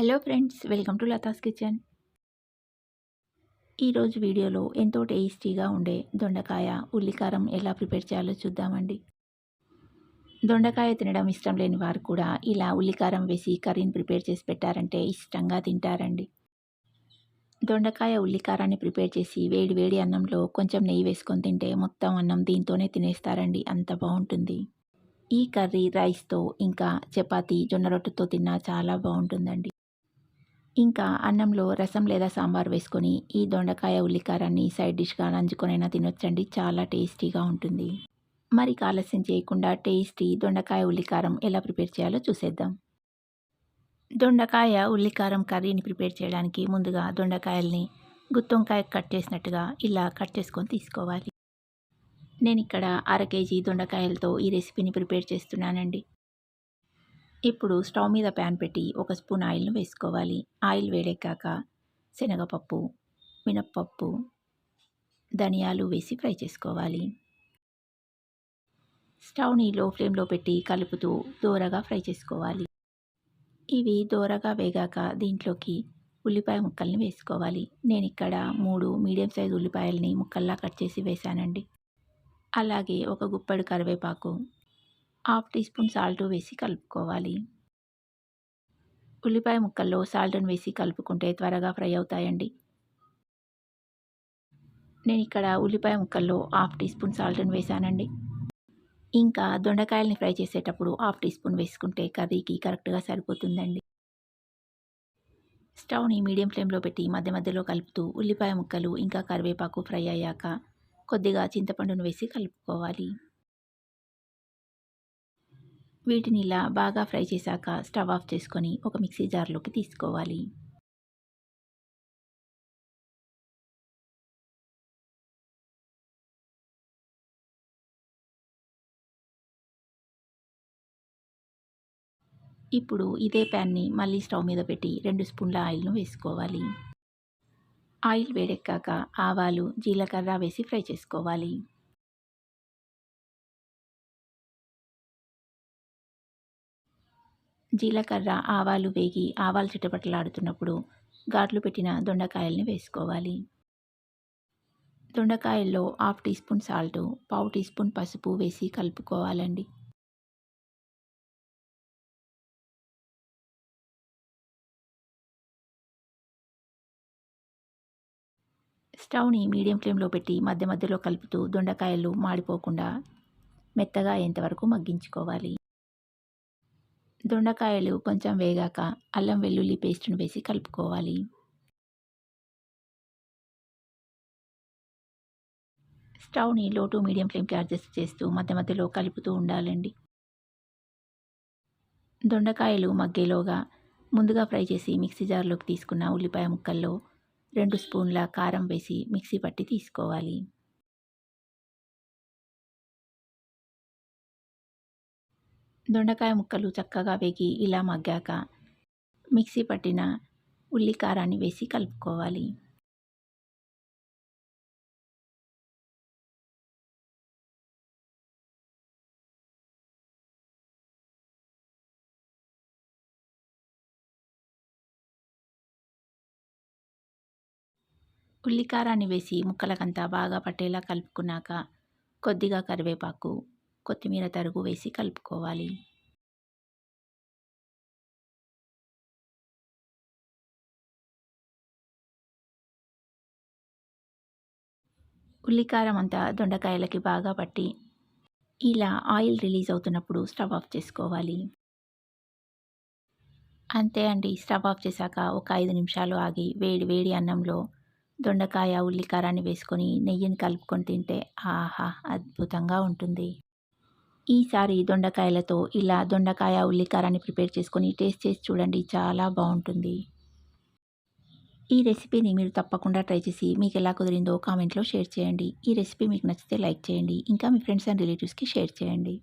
Hello friends welcome to Latha's kitchen. ఈరోజు వీడియోలో ఎంతో టేస్టీగా ఉండే దొండకాయ ఉల్లికారం ఎలా ప్రిపేర్ చేయాలో చూద్దామండి. దొండకాయ తినడం ఇష్టం లేని వారు కూడా ఇలా ఉల్లికారం వేసి కర్రీని ప్రిపేర్ చేసి పెట్టారంటే ఇష్టంగా తింటారండి. దొండకాయ ఉల్లికారాన్ని ప్రిపేర్ చేసి వేడి వేడి అన్నంలో కొంచెం నెయ్యి వేసుకొని తింటే మొత్తం అన్నం దీంతోనే తినేస్తారండి అంత బాగుంటుంది. ఈ కర్రీ రైస్తో ఇంకా చపాతి జొన్న రొట్టెతో తిన్నా చాలా బాగుంటుందండి. ఇంకా అన్నంలో రసం లేదా సాంబార్ వేసుకొని ఈ దొండకాయ ఉల్లికారాన్ని సైడ్ డిష్గా నంచుకొనైనా తినొచ్చండి. చాలా టేస్టీగా ఉంటుంది. మరి ఆలస్యం చేయకుండా టేస్టీ దొండకాయ ఉల్లికారం ఎలా ప్రిపేర్ చేయాలో చూసేద్దాం. దొండకాయ ఉల్లికారం కర్రీని ప్రిపేర్ చేయడానికి ముందుగా దొండకాయల్ని గుత్తొంకాయ కట్ చేసినట్టుగా ఇలా కట్ చేసుకొని తీసుకోవాలి. నేను ఇక్కడ అర కేజీ దొండకాయలతో ఈ రెసిపీని ప్రిపేర్ చేస్తున్నానండి. ఇప్పుడు స్టవ్ మీద ప్యాన్ పెట్టి ఒక స్పూన్ ఆయిల్ను వేసుకోవాలి. ఆయిల్ వేడెక్కాక శనగపప్పు మినప్పప్పు ధనియాలు వేసి ఫ్రై చేసుకోవాలి. స్టవ్ని లో ఫ్లేమ్లో పెట్టి కలుపుతూ దోరగా ఫ్రై చేసుకోవాలి. ఇవి దోరగా వేగాక దీంట్లోకి ఉల్లిపాయ ముక్కల్ని వేసుకోవాలి. నేను ఇక్కడ మూడు మీడియం సైజ్ ఉల్లిపాయల్ని ముక్కల్లా కట్ చేసి వేశానండి. అలాగే ఒక గుప్పెడు కరివేపాకు హాఫ్ టీ స్పూన్ సాల్ట్ వేసి కలుపుకోవాలి. ఉల్లిపాయ ముక్కల్లో సాల్ట్ని వేసి కలుపుకుంటే త్వరగా ఫ్రై అవుతాయండి. నేను ఇక్కడ ఉల్లిపాయ ముక్కల్లో హాఫ్ టీ స్పూన్ సాల్ట్ని వేసానండి. ఇంకా దొండకాయల్ని ఫ్రై చేసేటప్పుడు హాఫ్ టీ స్పూన్ వేసుకుంటే కర్రీకి కరెక్ట్గా సరిపోతుందండి. స్టవ్ని మీడియం ఫ్లేమ్లో పెట్టి మధ్య మధ్యలో కలుపుతూ ఉల్లిపాయ ముక్కలు ఇంకా కరివేపాకు ఫ్రై అయ్యాక కొద్దిగా చింతపండును వేసి కలుపుకోవాలి. వీటిని ఇలా బాగా ఫ్రై చేశాక స్టవ్ ఆఫ్ చేసుకొని ఒక మిక్సీ జార్లోకి తీసుకోవాలి. ఇప్పుడు ఇదే ప్యాన్ని మళ్ళీ స్టవ్ మీద పెట్టి రెండు స్పూన్ల ఆయిల్ను వేసుకోవాలి. ఆయిల్ వేడెక్కాక ఆవాలు జీలకర్ర వేసి ఫ్రై చేసుకోవాలి. జీలకర్ర ఆవాలు వేగి ఆవాలు చిటపటలాడుతున్నప్పుడు ఘాట్లు పెట్టిన దొండకాయల్ని వేసుకోవాలి. దొండకాయల్లో హాఫ్ టీ స్పూన్ సాల్ట్ పావు టీ స్పూన్ పసుపు వేసి కలుపుకోవాలండి. స్టవ్ని మీడియం ఫ్లేమ్లో పెట్టి మధ్య మధ్యలో కలుపుతూ దొండకాయలు మాడిపోకుండా మెత్తగా అయ్యేంతవరకు మగ్గించుకోవాలి. దొండకాయలు కొంచెం వేగాక అల్లం వెల్లుల్లి పేస్ట్ను వేసి కలుపుకోవాలి. స్టవ్ని లో టు మీడియం ఫ్లేమ్కి అడ్జస్ట్ చేస్తూ మధ్య మధ్యలో కలుపుతూ ఉండాలండి. దొండకాయలు మగ్గేలోగా ముందుగా ఫ్రై చేసి మిక్సీ జార్లోకి తీసుకున్న ఉల్లిపాయ ముక్కల్లో రెండు స్పూన్ల కారం వేసి మిక్సీ పట్టి తీసుకోవాలి. దొండకాయ ముక్కలు చక్కగా వేగి ఇలా మగ్గాక మిక్సీ పట్టిన ఉల్లి కారాన్ని వేసి కలుపుకోవాలి. ఉల్లికారాన్ని వేసి ముక్కలకంతా బాగా పట్టేలా కలుపుకున్నాక కొద్దిగా కరివేపాకు కొత్తిమీర తరుగు వేసి కలుపుకోవాలి. ఉల్లికారం అంతా దొండకాయలకి బాగా పట్టి ఇలా ఆయిల్ రిలీజ్ అవుతున్నప్పుడు స్టవ్ ఆఫ్ చేసుకోవాలి. అంతే అండి స్టవ్ ఆఫ్ చేశాక ఒక ఐదు నిమిషాలు ఆగి వేడి వేడి అన్నంలో దొండకాయ ఉల్లికారాన్ని వేసుకొని నెయ్యిని కలుపుకొని తింటే ఆహా అద్భుతంగా ఉంటుంది. ఈసారి దొండకాయలతో ఇలా దొండకాయ ఉల్లికారాన్ని ప్రిపేర్ చేసుకొని టేస్ట్ చేసి చూడండి. చాలా బాగుంటుంది. ఈ రెసిపీని మీరు తప్పకుండా ట్రై చేసి మీకు ఎలా కుదిరిందో కామెంట్లో షేర్ చేయండి. ఈ రెసిపీ మీకు నచ్చితే లైక్ చేయండి. ఇంకా మీ ఫ్రెండ్స్ అండ్ రిలేటివ్స్కి షేర్ చేయండి.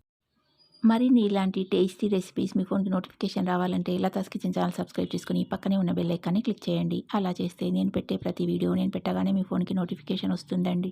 మరిన్ని ఇలాంటి టేస్టీ రెసిపీస్ మీ ఫోన్కి నోటిఫికేషన్ రావాలంటే లతాస్ కిచెన్ ఛానల్ సబ్స్క్రైబ్ చేసుకుని పక్కనే ఉన్న బెల్ ఐకాన్ని క్లిక్ చేయండి. అలా చేస్తే నేను పెట్టే ప్రతి వీడియో నేను పెట్టగానే మీ ఫోన్కి నోటిఫికేషన్ వస్తుందండి.